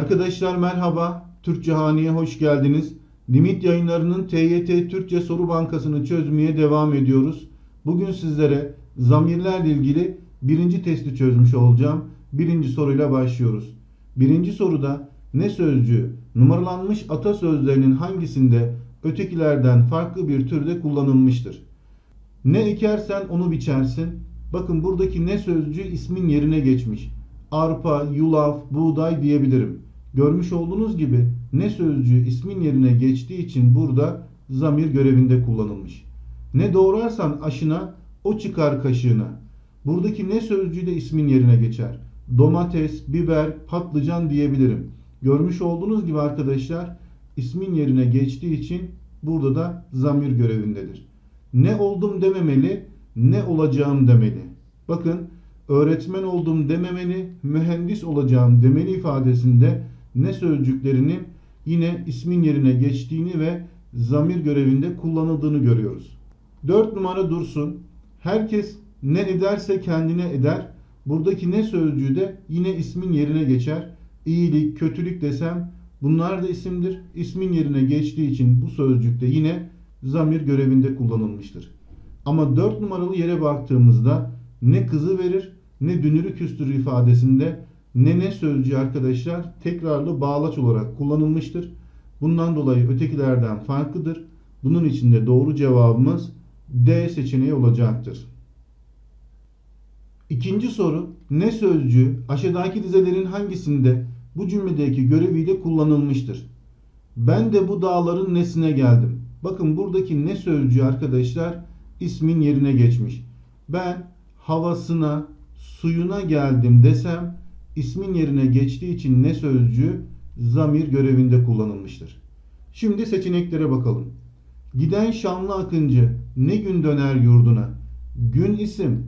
Arkadaşlar merhaba. Türkçe Hani'ye hoş geldiniz. Limit yayınlarının TYT Türkçe Soru Bankası'nı çözmeye devam ediyoruz. Bugün sizlere zamirlerle ilgili birinci testi çözmüş olacağım. Birinci soruyla başlıyoruz. Birinci soruda ne sözcüğü numaralanmış atasözlerinin hangisinde ötekilerden farklı bir türde kullanılmıştır? Ne ekersen onu biçersin. Bakın buradaki ne sözcüğü ismin yerine geçmiş. Arpa, yulaf, buğday diyebilirim. Görmüş olduğunuz gibi ne sözcüğü ismin yerine geçtiği için burada zamir görevinde kullanılmış. Ne doğrarsan aşına o çıkar kaşığına. Buradaki ne sözcüğü de ismin yerine geçer. Domates, biber, patlıcan diyebilirim. Görmüş olduğunuz gibi arkadaşlar ismin yerine geçtiği için burada da zamir görevindedir. Ne oldum dememeli, ne olacağım demeli. Bakın öğretmen oldum dememeli, mühendis olacağım demeli ifadesinde ne sözcüklerinin yine ismin yerine geçtiğini ve zamir görevinde kullanıldığını görüyoruz. 4 numara dursun. Herkes ne ederse kendine eder. Buradaki ne sözcüğü de yine ismin yerine geçer. İyilik, kötülük desem bunlar da isimdir. İsmin yerine geçtiği için bu sözcükte yine zamir görevinde kullanılmıştır. Ama 4 numaralı yere baktığımızda ne kızı verir ne dünürü küstürür ifadesinde ne ne sözcüğü arkadaşlar tekrarlı bağlaç olarak kullanılmıştır. Bundan dolayı ötekilerden farklıdır. Bunun için de doğru cevabımız D seçeneği olacaktır. İkinci soru ne sözcüğü aşağıdaki dizelerin hangisinde bu cümledeki göreviyle kullanılmıştır? Ben de bu dağların nesine geldim. Bakın buradaki ne sözcüğü arkadaşlar ismin yerine geçmiş. Ben havasına, suyuna geldim desem ismin yerine geçtiği için ne sözcüğü zamir görevinde kullanılmıştır. Şimdi seçeneklere bakalım. Giden şanlı akıncı ne gün döner yurduna? Gün isim.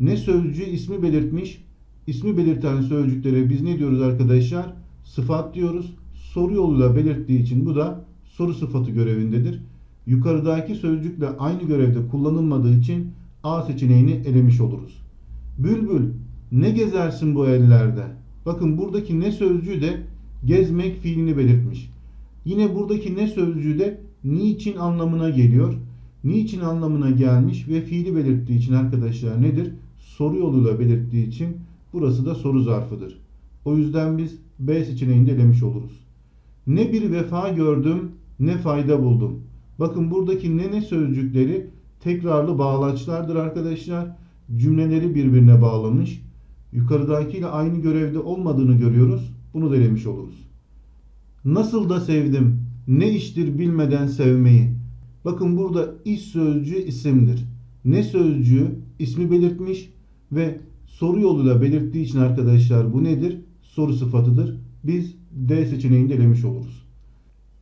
Ne sözcüğü ismi belirtmiş? İsmi belirten sözcüklere biz ne diyoruz arkadaşlar? Sıfat diyoruz. Soru yoluyla belirttiği için bu da soru sıfatı görevindedir. Yukarıdaki sözcükle aynı görevde kullanılmadığı için A seçeneğini elemiş oluruz. Bülbül ne gezersin bu ellerde? Bakın buradaki ne sözcüğü de gezmek fiilini belirtmiş. Yine buradaki ne sözcüğü de niçin anlamına geliyor. Niçin anlamına gelmiş ve fiili belirttiği için arkadaşlar nedir? Soru yoluyla belirttiği için burası da soru zarfıdır. O yüzden biz B seçeneğini de oluruz. Ne bir vefa gördüm ne fayda buldum. Bakın buradaki ne ne sözcükleri tekrarlı bağlaçlardır arkadaşlar. Cümleleri birbirine bağlamış. Yukarıdakiyle aynı görevde olmadığını görüyoruz. Bunu da oluruz. Nasıl da sevdim. Ne iştir bilmeden sevmeyi. Bakın burada iş sözcüğü isimdir. Ne sözcüğü ismi belirtmiş ve soru yoluyla belirttiği için arkadaşlar bu nedir? Soru sıfatıdır. Biz D seçeneğini elemiş oluruz.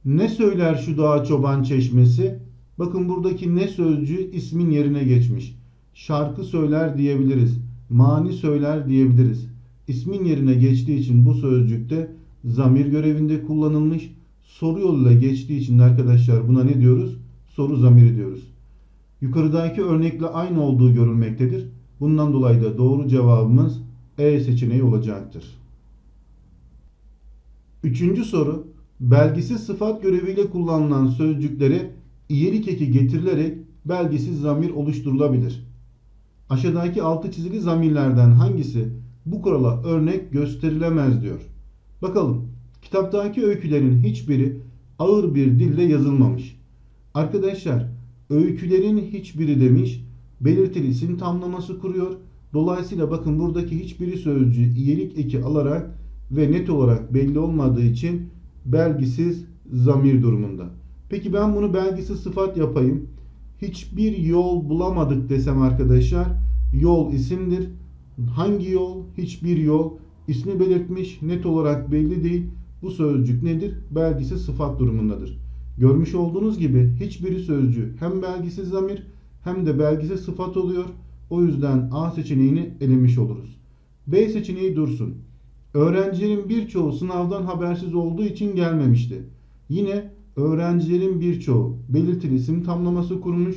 Ne söyler şu dağ çoban çeşmesi? Bakın buradaki ne sözcüğü ismin yerine geçmiş. Şarkı söyler diyebiliriz. Mani söyler diyebiliriz. İsmin yerine geçtiği için bu sözcükte zamir görevinde kullanılmış. Soru yoluyla geçtiği için arkadaşlar buna ne diyoruz? Soru zamiri diyoruz. Yukarıdaki örnekle aynı olduğu görülmektedir. Bundan dolayı da doğru cevabımız E seçeneği olacaktır. Üçüncü soru. Belgisiz sıfat göreviyle kullanılan sözcüklere iyelik eki getirilerek belgisiz zamir oluşturulabilir. Aşağıdaki altı çizili zamirlerden hangisi bu kurala örnek gösterilemez diyor. Bakalım. Kitaptaki öykülerin hiçbiri ağır bir dille yazılmamış. Arkadaşlar öykülerin hiçbiri demiş belirtili isim tamlaması kuruyor. Dolayısıyla bakın buradaki hiçbiri sözcüğü iyelik eki alarak ve net olarak belli olmadığı için belgisiz zamir durumunda. Peki ben bunu belgisiz sıfat yapayım. Hiçbir yol bulamadık desem arkadaşlar yol isimdir. Hangi yol? Hiçbir yol. İsmi belirtmiş net olarak belli değil. Bu sözcük nedir? Belgisiz sıfat durumundadır. Görmüş olduğunuz gibi hiçbiri sözcüğü hem belgisiz zamir hem de belgisiz sıfat oluyor. O yüzden A seçeneğini elemiş oluruz. B seçeneği dursun. Öğrencilerin birçoğu sınavdan habersiz olduğu için gelmemişti. Yine öğrencilerin birçoğu belirtili isim tamlaması kurmuş.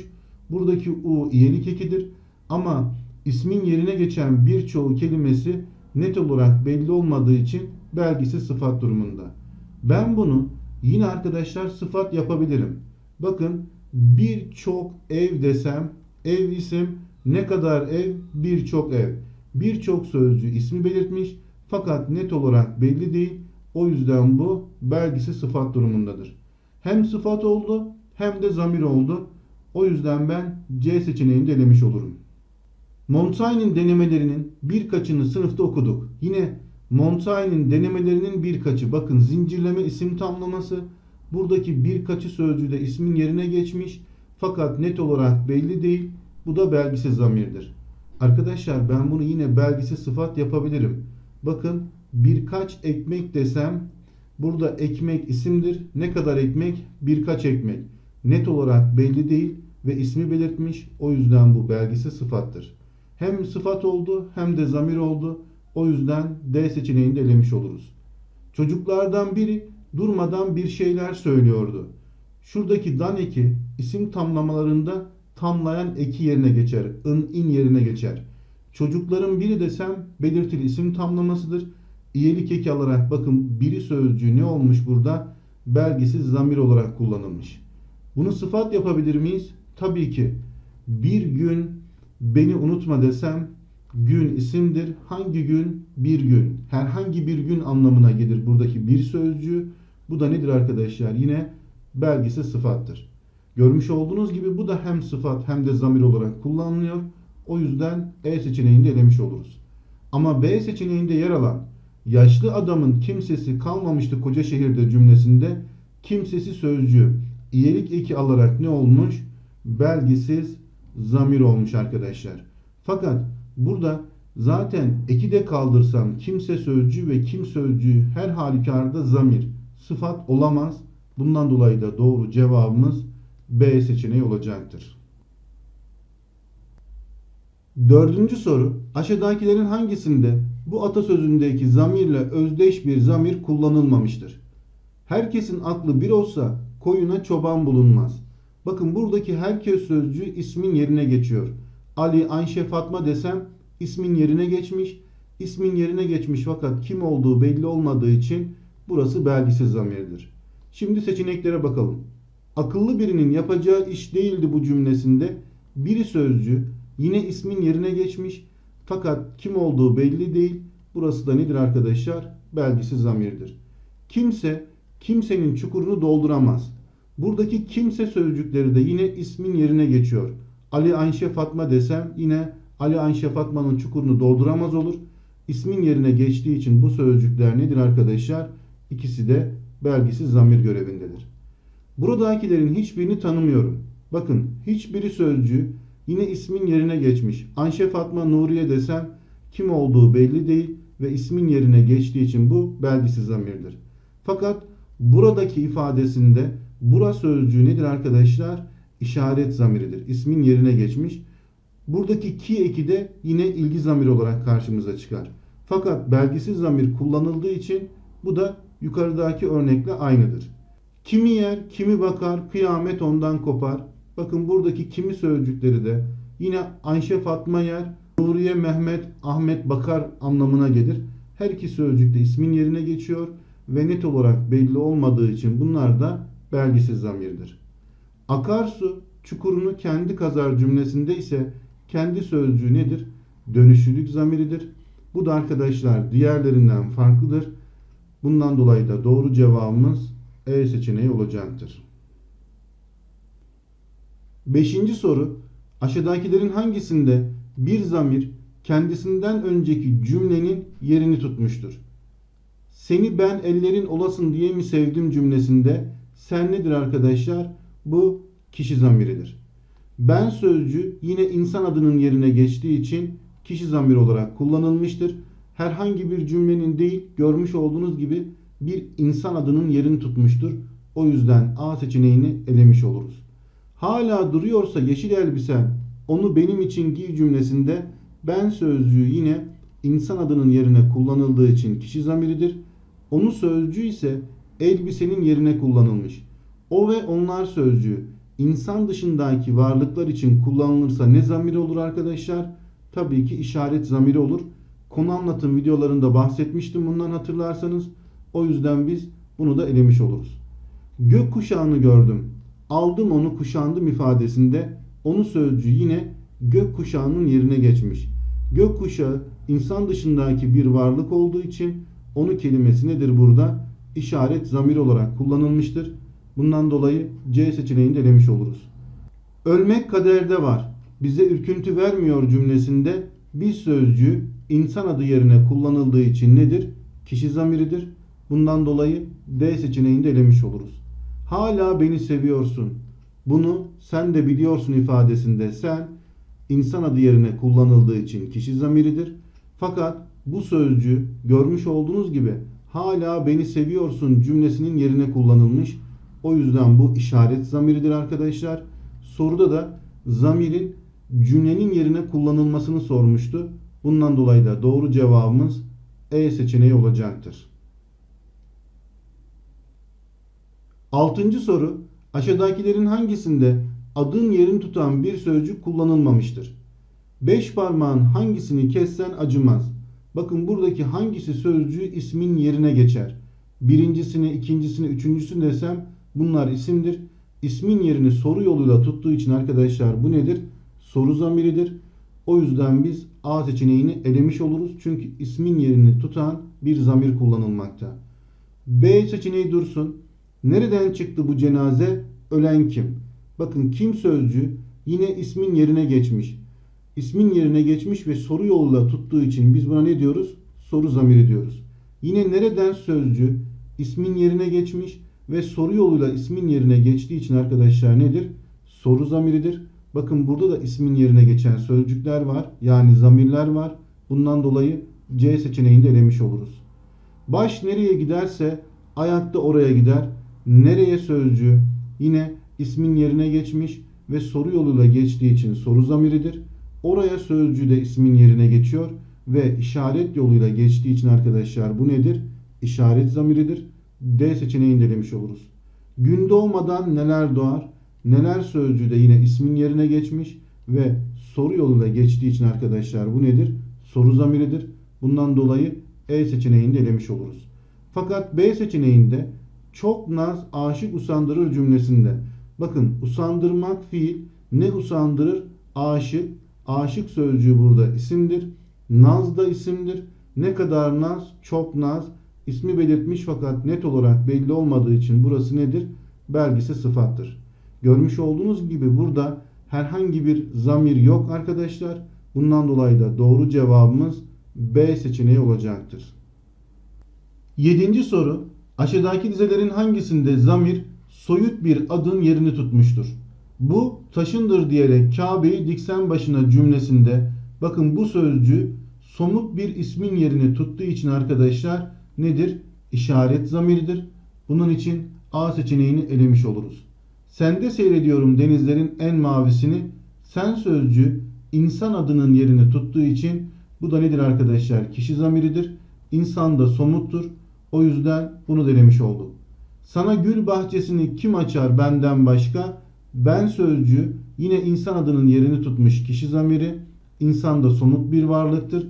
Buradaki U iyelik ekidir. Ama ismin yerine geçen birçoğu kelimesi net olarak belli olmadığı için belgisi sıfat durumunda. Ben bunu yine arkadaşlar sıfat yapabilirim. Bakın birçok ev desem ev isim ne kadar ev birçok ev. Birçok sözcü ismi belirtmiş fakat net olarak belli değil. O yüzden bu belgisi sıfat durumundadır. Hem sıfat oldu hem de zamir oldu. O yüzden ben C seçeneğini elemiş olurum. Montaigne'in denemelerinin birkaçını sınıfta okuduk. Yine Montaigne'in denemelerinin birkaçı. Bakın zincirleme isim tamlaması. Buradaki birkaçı sözcüğü de ismin yerine geçmiş. Fakat net olarak belli değil. Bu da belgisiz zamirdir. Arkadaşlar ben bunu yine belgisiz sıfat yapabilirim. Bakın birkaç ekmek desem burada ekmek isimdir. Ne kadar ekmek? Birkaç ekmek. Net olarak belli değil ve ismi belirtmiş. O yüzden bu belgisiz sıfattır. Hem sıfat oldu hem de zamir oldu. O yüzden D seçeneğini de elemiş oluruz. Çocuklardan biri durmadan bir şeyler söylüyordu. Şuradaki dan eki isim tamlamalarında tamlayan eki yerine geçer. ın in yerine geçer. Çocukların biri desem belirtili isim tamlamasıdır. İyelik eki alarak bakın biri sözcüğü ne olmuş burada? Belgisiz zamir olarak kullanılmış. Bunu sıfat yapabilir miyiz? Tabii ki. Bir gün beni unutma desem gün isimdir. Hangi gün? Bir gün. Herhangi bir gün anlamına gelir buradaki bir sözcüğü. Bu da nedir arkadaşlar? Yine belgisiz sıfattır. Görmüş olduğunuz gibi bu da hem sıfat hem de zamir olarak kullanılıyor. O yüzden E seçeneğini de elemiş oluruz. Ama B seçeneğinde yer alan yaşlı adamın kimsesi kalmamıştı koca şehirde cümlesinde kimsesi sözcüğü iyilik eki alarak ne olmuş? Belgisiz zamir olmuş arkadaşlar. Fakat burada zaten eki de kaldırsam kimse sözcüğü ve kim sözcüğü her halükarda zamir sıfat olamaz. Bundan dolayı da doğru cevabımız B seçeneği olacaktır. Dördüncü soru. Aşağıdakilerin hangisinde bu atasözündeki zamirle özdeş bir zamir kullanılmamıştır? Herkesin aklı bir olsa koyuna çoban bulunmaz. Bakın buradaki herkes sözcüğü ismin yerine geçiyor. Ali, Ayşe, Fatma desem ismin yerine geçmiş. İsmin yerine geçmiş fakat kim olduğu belli olmadığı için burası belgisiz zamirdir. Şimdi seçeneklere bakalım. Akıllı birinin yapacağı iş değildi bu cümlesinde. Biri sözcüğü yine ismin yerine geçmiş fakat kim olduğu belli değil. Burası da nedir arkadaşlar? Belgisiz zamirdir. Kimse kimsenin çukurunu dolduramaz. Buradaki kimse sözcükleri de yine ismin yerine geçiyor. Ali Ayşe Fatma desem yine Ali Ayşe Fatma'nın çukurunu dolduramaz olur. İsmin yerine geçtiği için bu sözcükler nedir arkadaşlar? İkisi de belgisiz zamir görevindedir. Buradakilerin hiçbirini tanımıyorum. Bakın hiçbiri sözcüğü yine ismin yerine geçmiş. Ayşe Fatma Nuriye desem kim olduğu belli değil ve ismin yerine geçtiği için bu belgisiz zamirdir. Fakat buradaki ifadesinde bura sözcüğü nedir arkadaşlar? İşaret zamiridir. İsmin yerine geçmiş. Buradaki ki eki de yine ilgi zamiri olarak karşımıza çıkar. Fakat belgisiz zamir kullanıldığı için bu da yukarıdaki örnekle aynıdır. Kimi yer, kimi bakar, kıyamet ondan kopar. Bakın buradaki kimi sözcükleri de yine Ayşe Fatma yer, Nuriye Mehmet, Ahmet bakar anlamına gelir. Her iki sözcük de ismin yerine geçiyor ve net olarak belli olmadığı için bunlar da belgisiz zamirdir. Akarsu çukurunu kendi kazar cümlesinde ise kendi sözcüğü nedir? Dönüşlülük zamiridir. Bu da arkadaşlar diğerlerinden farklıdır. Bundan dolayı da doğru cevabımız E seçeneği olacaktır. Beşinci soru. Aşağıdakilerin hangisinde bir zamir kendisinden önceki cümlenin yerini tutmuştur? Seni ben ellerin olasın diye mi sevdim cümlesinde sen nedir arkadaşlar? Bu kişi zamiridir. Ben sözcü yine insan adının yerine geçtiği için kişi zamir olarak kullanılmıştır. Herhangi bir cümlenin değil görmüş olduğunuz gibi bir insan adının yerini tutmuştur. O yüzden A seçeneğini elemiş oluruz. Hala duruyorsa yeşil elbisen onu benim için giy cümlesinde ben sözcüğü yine insan adının yerine kullanıldığı için kişi zamiridir. Onu sözcüğü ise elbisenin yerine kullanılmış. O ve onlar sözcüğü insan dışındaki varlıklar için kullanılırsa ne zamiri olur arkadaşlar? Tabii ki işaret zamiri olur. Konu anlatım videolarında bahsetmiştim bundan hatırlarsanız. O yüzden biz bunu da elemiş oluruz. Gök kuşağını gördüm. Aldım onu kuşandım ifadesinde onu sözcüğü yine gök kuşağının yerine geçmiş. Gök kuşağı insan dışındaki bir varlık olduğu için onu kelimesi nedir burada? İşaret zamir olarak kullanılmıştır. Bundan dolayı C seçeneğini de elemiş oluruz. Ölmek kaderde var. Bize ürküntü vermiyor cümlesinde bir sözcüğü insan adı yerine kullanıldığı için nedir? Kişi zamiridir. Bundan dolayı D seçeneğini de elemiş oluruz. Hala beni seviyorsun. Bunu sen de biliyorsun ifadesinde sen insan adı yerine kullanıldığı için kişi zamiridir. Fakat bu sözcüğü görmüş olduğunuz gibi hala beni seviyorsun cümlesinin yerine kullanılmış. O yüzden bu işaret zamiridir arkadaşlar. Soruda da zamirin cümlenin yerine kullanılmasını sormuştu. Bundan dolayı da doğru cevabımız E seçeneği olacaktır. Altıncı soru aşağıdakilerin hangisinde adın yerini tutan bir sözcük kullanılmamıştır? Beş parmağın hangisini kessen acımaz. Bakın buradaki hangisi sözcüğü ismin yerine geçer. Birincisini, ikincisini, üçüncüsünü desem bunlar isimdir. İsmin yerini soru yoluyla tuttuğu için arkadaşlar bu nedir? Soru zamiridir. O yüzden biz A seçeneğini elemiş oluruz. Çünkü ismin yerini tutan bir zamir kullanılmakta. B seçeneği dursun. Nereden çıktı bu cenaze? Ölen kim? Bakın kim sözcüğü yine ismin yerine geçmiş. İsmin yerine geçmiş ve soru yoluyla tuttuğu için biz buna ne diyoruz? Soru zamiri diyoruz. Yine nereden sözcüğü ismin yerine geçmiş ve soru yoluyla ismin yerine geçtiği için arkadaşlar nedir? Soru zamiridir. Bakın burada da ismin yerine geçen sözcükler var. Yani zamirler var. Bundan dolayı C seçeneğini de elemiş oluruz. Baş nereye giderse ayak da oraya gider. Nereye sözcüğü yine ismin yerine geçmiş ve soru yoluyla geçtiği için soru zamiridir. Oraya sözcüğü de ismin yerine geçiyor ve işaret yoluyla geçtiği için arkadaşlar bu nedir? İşaret zamiridir. D seçeneğini de demiş oluruz. Gün doğmadan neler doğar? Neler sözcüğü de yine ismin yerine geçmiş ve soru yoluyla geçtiği için arkadaşlar bu nedir? Soru zamiridir. Bundan dolayı E seçeneğini de elemiş oluruz. Fakat B seçeneğinde çok naz aşık usandırır cümlesinde. Bakın usandırmak fiil ne usandırır? Aşık. Aşık sözcüğü burada isimdir. Naz da isimdir. Ne kadar naz? Çok naz. İsmi belirtmiş fakat net olarak belli olmadığı için burası nedir? Belgisi sıfattır. Görmüş olduğunuz gibi burada herhangi bir zamir yok arkadaşlar. Bundan dolayı da doğru cevabımız B seçeneği olacaktır. Yedinci soru. Aşağıdaki dizelerin hangisinde zamir soyut bir adın yerini tutmuştur? Bu taşındır diyerek Kabe'yi diksen başına cümlesinde bakın bu sözcü somut bir ismin yerini tuttuğu için arkadaşlar nedir? İşaret zamiridir. Bunun için A seçeneğini elemiş oluruz. Sende seyrediyorum denizlerin en mavisini. Sen sözcü insan adının yerini tuttuğu için bu da nedir arkadaşlar? Kişi zamiridir. İnsan da somuttur. O yüzden bunu denemiş olduk. Sana gül bahçesini kim açar benden başka? Ben sözcüğü yine insan adının yerini tutmuş kişi zamiri. İnsan da somut bir varlıktır.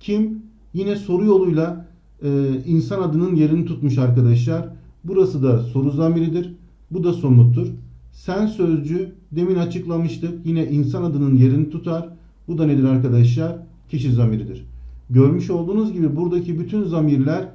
Kim? Yine soru yoluyla e, insan adının yerini tutmuş arkadaşlar. Burası da soru zamiridir. Bu da somuttur. Sen sözcüğü demin açıklamıştık. Yine insan adının yerini tutar. Bu da nedir arkadaşlar? Kişi zamiridir. Görmüş olduğunuz gibi buradaki bütün zamirler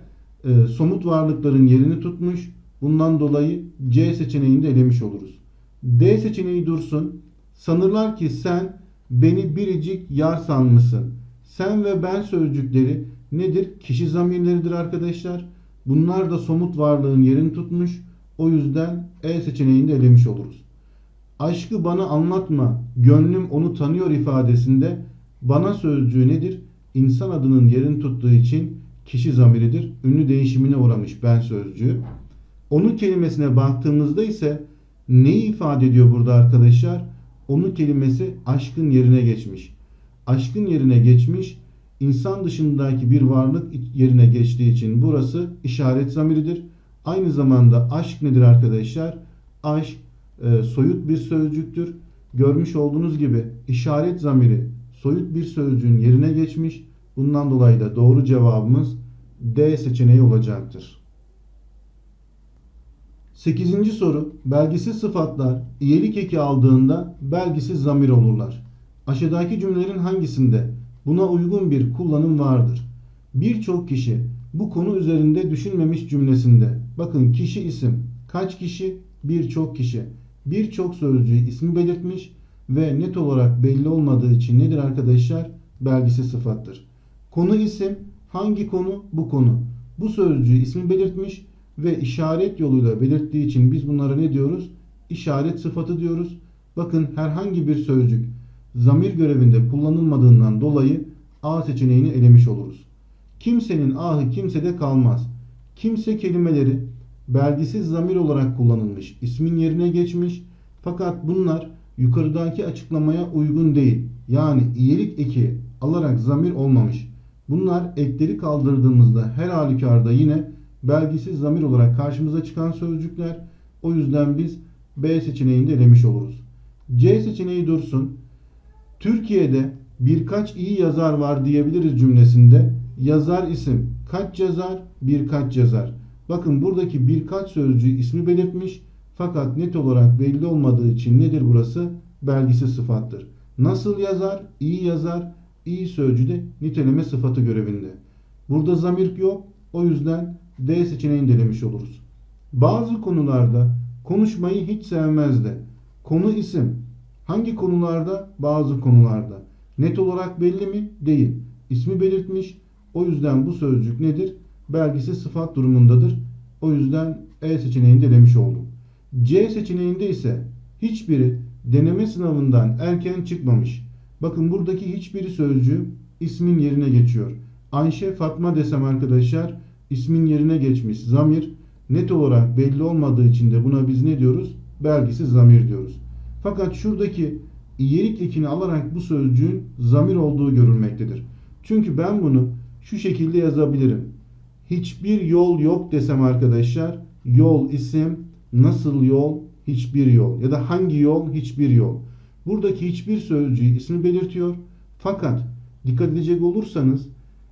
e, somut varlıkların yerini tutmuş. Bundan dolayı C seçeneğini de elemiş oluruz. D seçeneği dursun. Sanırlar ki sen beni biricik yar sanmışsın. Sen ve ben sözcükleri nedir? Kişi zamirleridir arkadaşlar. Bunlar da somut varlığın yerini tutmuş. O yüzden E seçeneğini de elemiş oluruz. Aşkı bana anlatma, gönlüm onu tanıyor ifadesinde bana sözcüğü nedir? İnsan adının yerini tuttuğu için kişi zamiridir. Ünlü değişimine uğramış ben sözcüğü. Onu kelimesine baktığımızda ise neyi ifade ediyor burada arkadaşlar? Onu kelimesi aşkın yerine geçmiş. Aşkın yerine geçmiş, insan dışındaki bir varlık yerine geçtiği için burası işaret zamiridir. Aynı zamanda aşk nedir arkadaşlar? Aşk e, soyut bir sözcüktür. Görmüş olduğunuz gibi işaret zamiri soyut bir sözcüğün yerine geçmiş. Bundan dolayı da doğru cevabımız D seçeneği olacaktır. 8. soru. Belgisiz sıfatlar iyilik eki aldığında belgisiz zamir olurlar. Aşağıdaki cümlelerin hangisinde buna uygun bir kullanım vardır? Birçok kişi bu konu üzerinde düşünmemiş cümlesinde. Bakın kişi isim. Kaç kişi? Birçok kişi. Birçok sözcüğü ismi belirtmiş ve net olarak belli olmadığı için nedir arkadaşlar? Belgisiz sıfattır. Konu isim. Hangi konu? Bu konu. Bu sözcüğü ismi belirtmiş ve işaret yoluyla belirttiği için biz bunlara ne diyoruz? İşaret sıfatı diyoruz. Bakın herhangi bir sözcük zamir görevinde kullanılmadığından dolayı A seçeneğini elemiş oluruz. Kimsenin ahı kimsede kalmaz. Kimse kelimeleri belgisiz zamir olarak kullanılmış, ismin yerine geçmiş fakat bunlar yukarıdaki açıklamaya uygun değil. Yani iyilik eki alarak zamir olmamış. Bunlar ekleri kaldırdığımızda her halükarda yine belgisiz zamir olarak karşımıza çıkan sözcükler. O yüzden biz B seçeneğinde elemiş oluruz. C seçeneği dursun. Türkiye'de birkaç iyi yazar var diyebiliriz cümlesinde. Yazar isim. Kaç yazar? Birkaç yazar. Bakın buradaki birkaç sözcüğü ismi belirtmiş. Fakat net olarak belli olmadığı için nedir burası? Belgisiz sıfattır. Nasıl yazar? İyi yazar. İyi sözcü de niteleme sıfatı görevinde. Burada zamir yok. O yüzden D seçeneğini denemiş oluruz. Bazı konularda konuşmayı hiç sevmezdi. Konu isim. Hangi konularda? Bazı konularda. Net olarak belli mi? Değil. İsmi belirtmiş. O yüzden bu sözcük nedir? Belgisiz sıfat durumundadır. O yüzden E seçeneğini denemiş oldum. C seçeneğinde ise hiçbiri deneme sınavından erken çıkmamış. Bakın buradaki hiçbiri sözcüğü ismin yerine geçiyor. Ayşe Fatma desem arkadaşlar ismin yerine geçmiş zamir net olarak belli olmadığı için de buna biz ne diyoruz? Belgisiz zamir diyoruz. Fakat şuradaki iyilik ekini alarak bu sözcüğün zamir olduğu görülmektedir. Çünkü ben bunu şu şekilde yazabilirim. Hiçbir yol yok desem arkadaşlar yol isim nasıl yol hiçbir yol ya da hangi yol hiçbir yol. Buradaki hiçbir sözcüğü ismi belirtiyor. Fakat dikkat edecek olursanız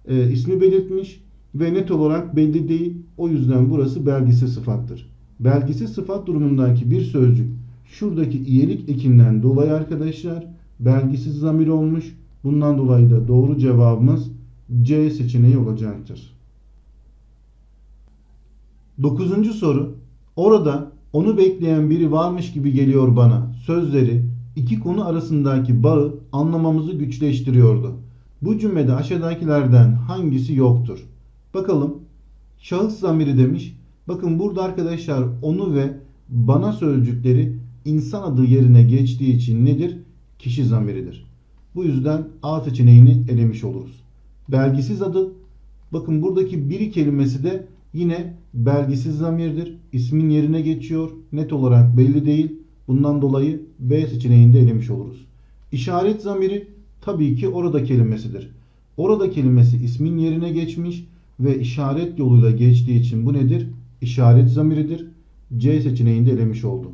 e, ismi belirtmiş ve net olarak belli değil. O yüzden burası belgisiz sıfattır. Belgisiz sıfat durumundaki bir sözcük şuradaki iyilik ekinden dolayı arkadaşlar belgisiz zamir olmuş. Bundan dolayı da doğru cevabımız C seçeneği olacaktır. Dokuzuncu soru. Orada onu bekleyen biri varmış gibi geliyor bana. Sözleri iki konu arasındaki bağı anlamamızı güçleştiriyordu. Bu cümlede aşağıdakilerden hangisi yoktur? Bakalım. Şahıs zamiri demiş. Bakın burada arkadaşlar onu ve bana sözcükleri insan adı yerine geçtiği için nedir? Kişi zamiridir. Bu yüzden A seçeneğini elemiş oluruz. Belgisiz adı. Bakın buradaki biri kelimesi de yine belgisiz zamirdir. İsmin yerine geçiyor. Net olarak belli değil. Bundan dolayı B seçeneğinde elemiş oluruz. İşaret zamiri tabii ki orada kelimesidir. Orada kelimesi ismin yerine geçmiş ve işaret yoluyla geçtiği için bu nedir? İşaret zamiridir. C seçeneğinde elemiş oldum.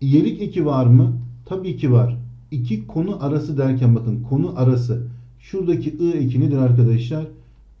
İyelik eki var mı? Tabii ki var. İki konu arası derken bakın konu arası. Şuradaki ı eki nedir arkadaşlar?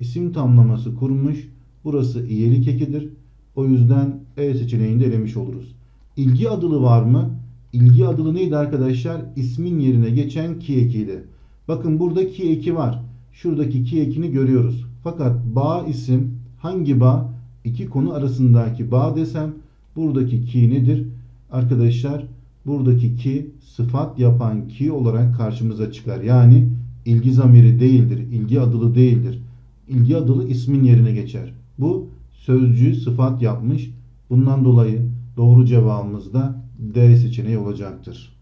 İsim tamlaması kurmuş. Burası iyelik ekidir. O yüzden E seçeneğinde elemiş oluruz. İlgi adılı var mı? İlgi adılı neydi arkadaşlar? İsmin yerine geçen ki ekiydi. Bakın burada ki eki var. Şuradaki ki ekini görüyoruz. Fakat bağ isim hangi bağ? İki konu arasındaki bağ desem buradaki ki nedir? Arkadaşlar buradaki ki sıfat yapan ki olarak karşımıza çıkar. Yani ilgi zamiri değildir. ilgi adılı değildir. İlgi adılı ismin yerine geçer. Bu sözcüğü sıfat yapmış. Bundan dolayı doğru cevabımız da D seçeneği olacaktır.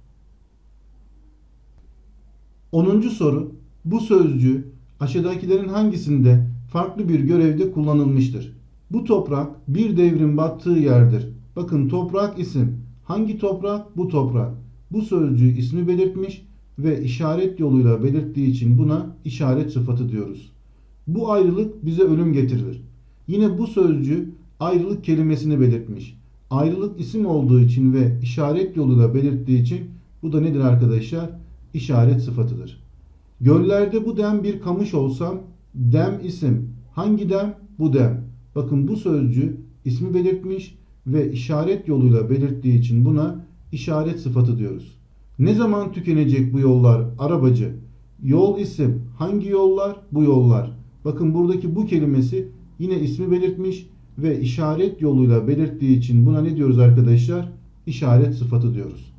10. soru. Bu sözcüğü aşağıdakilerin hangisinde farklı bir görevde kullanılmıştır? Bu toprak bir devrin battığı yerdir. Bakın toprak isim. Hangi toprak? Bu toprak. Bu sözcüğü ismi belirtmiş ve işaret yoluyla belirttiği için buna işaret sıfatı diyoruz. Bu ayrılık bize ölüm getirir. Yine bu sözcüğü ayrılık kelimesini belirtmiş. Ayrılık isim olduğu için ve işaret yoluyla belirttiği için bu da nedir arkadaşlar? İşaret sıfatıdır. Göllerde bu dem bir kamış olsam Dem isim. Hangi dem? Bu dem. Bakın bu sözcü ismi belirtmiş ve işaret yoluyla belirttiği için buna işaret sıfatı diyoruz. Ne zaman tükenecek bu yollar? Arabacı. Yol isim. Hangi yollar? Bu yollar. Bakın buradaki bu kelimesi yine ismi belirtmiş ve işaret yoluyla belirttiği için buna ne diyoruz arkadaşlar? İşaret sıfatı diyoruz.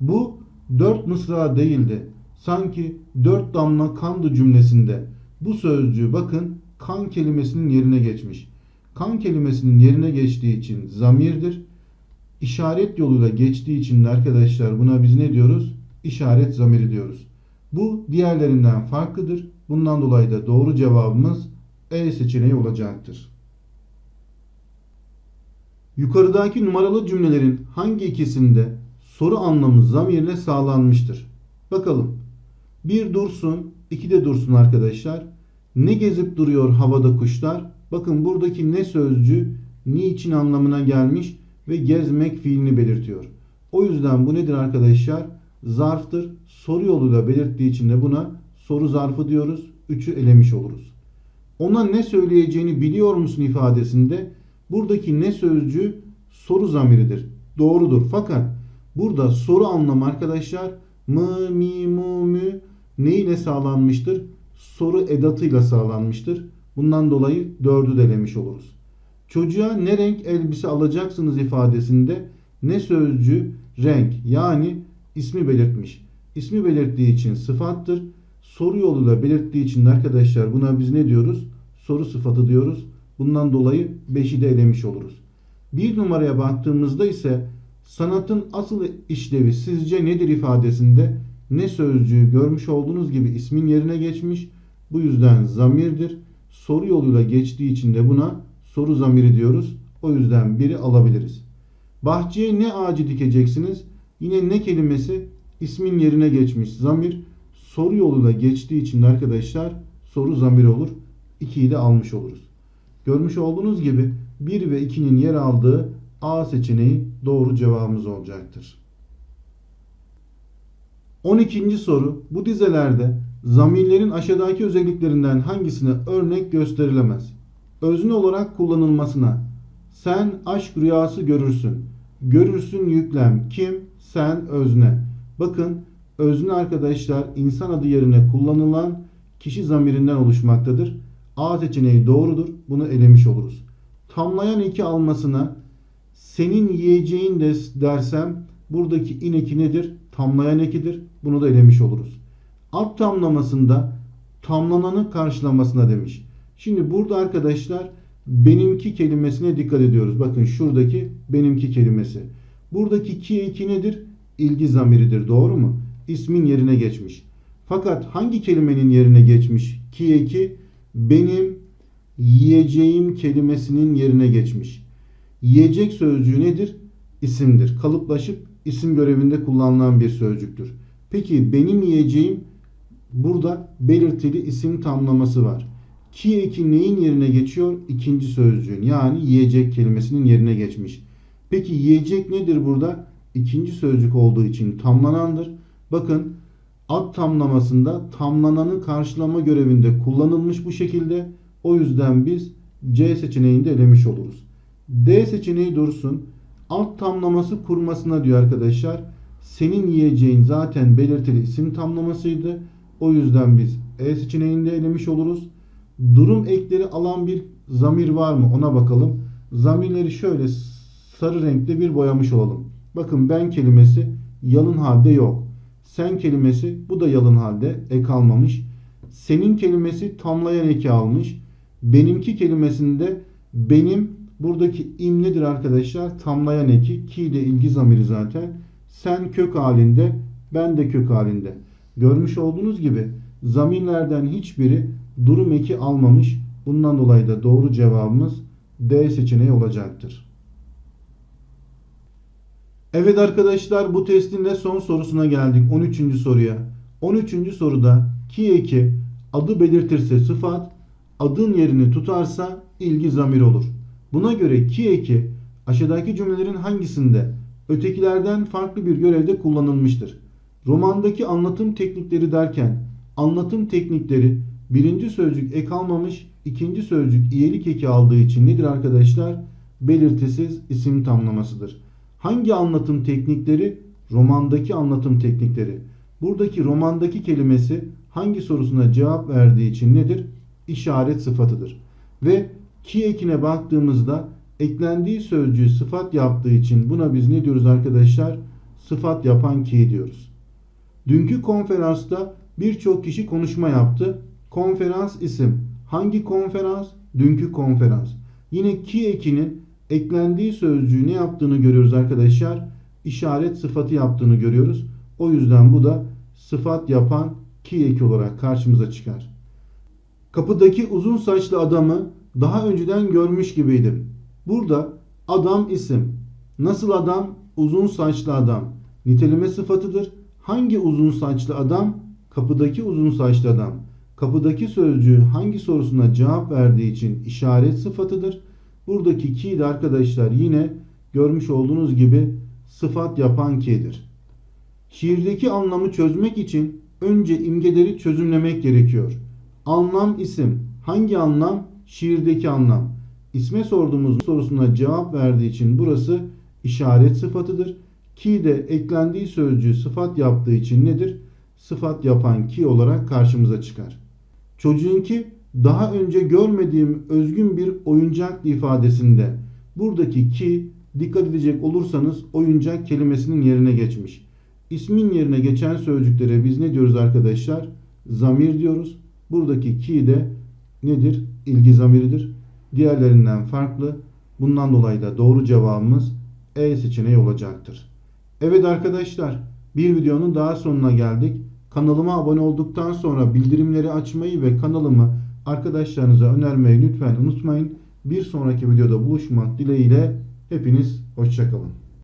Bu dört mısra değildi. Sanki dört damla kandı cümlesinde bu sözcüğü bakın kan kelimesinin yerine geçmiş. Kan kelimesinin yerine geçtiği için zamirdir. İşaret yoluyla geçtiği için de arkadaşlar buna biz ne diyoruz? İşaret zamiri diyoruz. Bu diğerlerinden farklıdır. Bundan dolayı da doğru cevabımız E seçeneği olacaktır. Yukarıdaki numaralı cümlelerin hangi ikisinde soru anlamı zamirle sağlanmıştır? Bakalım. Bir dursun, iki de dursun arkadaşlar. Ne gezip duruyor havada kuşlar? Bakın buradaki ne sözcüğü niçin anlamına gelmiş ve gezmek fiilini belirtiyor. O yüzden bu nedir arkadaşlar? Zarftır. Soru yoluyla belirttiği için de buna soru zarfı diyoruz. Üçü elemiş oluruz. Ona ne söyleyeceğini biliyor musun ifadesinde buradaki ne sözcüğü soru zamiridir. Doğrudur. Fakat burada soru anlamı arkadaşlar mı, mi, mu, mü ne ile sağlanmıştır? Soru edatıyla sağlanmıştır. Bundan dolayı dördü delemiş oluruz. Çocuğa ne renk elbise alacaksınız ifadesinde ne sözcüğü renk yani ismi belirtmiş. İsmi belirttiği için sıfattır. Soru yoluyla belirttiği için arkadaşlar buna biz ne diyoruz? Soru sıfatı diyoruz. Bundan dolayı 5'i de elemiş oluruz. Bir numaraya baktığımızda ise sanatın asıl işlevi sizce nedir ifadesinde ne sözcüğü görmüş olduğunuz gibi ismin yerine geçmiş. Bu yüzden zamirdir. Soru yoluyla geçtiği için de buna soru zamiri diyoruz. O yüzden biri alabiliriz. Bahçeye ne ağacı dikeceksiniz? Yine ne kelimesi ismin yerine geçmiş zamir. Soru yoluyla geçtiği için arkadaşlar soru zamiri olur. 2'yi de almış oluruz. Görmüş olduğunuz gibi 1 ve 2'nin yer aldığı A seçeneği doğru cevabımız olacaktır. 12. soru. Bu dizelerde zamirlerin aşağıdaki özelliklerinden hangisine örnek gösterilemez? Özne olarak kullanılmasına sen aşk rüyası görürsün. Görürsün yüklem. Kim? Sen özne. Bakın özne arkadaşlar insan adı yerine kullanılan kişi zamirinden oluşmaktadır. A seçeneği doğrudur. Bunu elemiş oluruz. Tamlayan eki almasına senin yiyeceğin de dersem buradaki ineki nedir? Tamlayan ekidir. Bunu da elemiş oluruz. Alt tamlamasında tamlananı karşılamasına demiş. Şimdi burada arkadaşlar benimki kelimesine dikkat ediyoruz. Bakın şuradaki benimki kelimesi. Buradaki ki eki nedir? İlgi zamiridir. Doğru mu? İsmin yerine geçmiş. Fakat hangi kelimenin yerine geçmiş? Ki eki benim yiyeceğim kelimesinin yerine geçmiş. Yiyecek sözcüğü nedir? İsimdir. Kalıplaşıp isim görevinde kullanılan bir sözcüktür. Peki benim yiyeceğim burada belirtili isim tamlaması var. Ki eki neyin yerine geçiyor? İkinci sözcüğün yani yiyecek kelimesinin yerine geçmiş. Peki yiyecek nedir burada? İkinci sözcük olduğu için tamlanandır. Bakın ad tamlamasında tamlananı karşılama görevinde kullanılmış bu şekilde. O yüzden biz C seçeneğinde elemiş oluruz. D seçeneği dursun. Alt tamlaması kurmasına diyor arkadaşlar. Senin yiyeceğin zaten belirtili isim tamlamasıydı. O yüzden biz E seçeneğinde elemiş oluruz. Durum ekleri alan bir zamir var mı ona bakalım. Zamirleri şöyle sarı renkte bir boyamış olalım. Bakın ben kelimesi yalın halde yok. Sen kelimesi bu da yalın halde ek almamış. Senin kelimesi tamlayan eki almış. Benimki kelimesinde benim buradaki im nedir arkadaşlar? Tamlayan eki ki ile ilgi zamiri zaten. Sen kök halinde ben de kök halinde. Görmüş olduğunuz gibi zamirlerden hiçbiri durum eki almamış. Bundan dolayı da doğru cevabımız D seçeneği olacaktır. Evet arkadaşlar bu testin de son sorusuna geldik. 13. soruya. 13. soruda ki eki adı belirtirse sıfat, adın yerini tutarsa ilgi zamir olur. Buna göre ki eki aşağıdaki cümlelerin hangisinde ötekilerden farklı bir görevde kullanılmıştır? Romandaki anlatım teknikleri derken anlatım teknikleri Birinci sözcük ek almamış, ikinci sözcük iyelik eki aldığı için nedir arkadaşlar? Belirtisiz isim tamlamasıdır. Hangi anlatım teknikleri? Romandaki anlatım teknikleri. Buradaki romandaki kelimesi hangi sorusuna cevap verdiği için nedir? İşaret sıfatıdır. Ve ki ekine baktığımızda eklendiği sözcüğü sıfat yaptığı için buna biz ne diyoruz arkadaşlar? Sıfat yapan ki diyoruz. Dünkü konferansta birçok kişi konuşma yaptı. Konferans isim. Hangi konferans? Dünkü konferans. Yine ki ekinin eklendiği sözcüğü ne yaptığını görüyoruz arkadaşlar. İşaret sıfatı yaptığını görüyoruz. O yüzden bu da sıfat yapan ki eki olarak karşımıza çıkar. Kapıdaki uzun saçlı adamı daha önceden görmüş gibiydim. Burada adam isim. Nasıl adam? Uzun saçlı adam. Niteleme sıfatıdır. Hangi uzun saçlı adam? Kapıdaki uzun saçlı adam. Kapıdaki sözcüğü hangi sorusuna cevap verdiği için işaret sıfatıdır. Buradaki ki de arkadaşlar yine görmüş olduğunuz gibi sıfat yapan ki'dir. Şiirdeki anlamı çözmek için önce imgeleri çözümlemek gerekiyor. Anlam isim. Hangi anlam? Şiirdeki anlam. İsme sorduğumuz sorusuna cevap verdiği için burası işaret sıfatıdır. Ki de eklendiği sözcüğü sıfat yaptığı için nedir? Sıfat yapan ki olarak karşımıza çıkar. Çocuğunki daha önce görmediğim özgün bir oyuncak ifadesinde buradaki ki dikkat edecek olursanız oyuncak kelimesinin yerine geçmiş. İsmin yerine geçen sözcüklere biz ne diyoruz arkadaşlar? Zamir diyoruz. Buradaki ki de nedir? İlgi zamiridir. Diğerlerinden farklı. Bundan dolayı da doğru cevabımız E seçeneği olacaktır. Evet arkadaşlar bir videonun daha sonuna geldik. Kanalıma abone olduktan sonra bildirimleri açmayı ve kanalımı arkadaşlarınıza önermeyi lütfen unutmayın. Bir sonraki videoda buluşmak dileğiyle hepiniz hoşçakalın.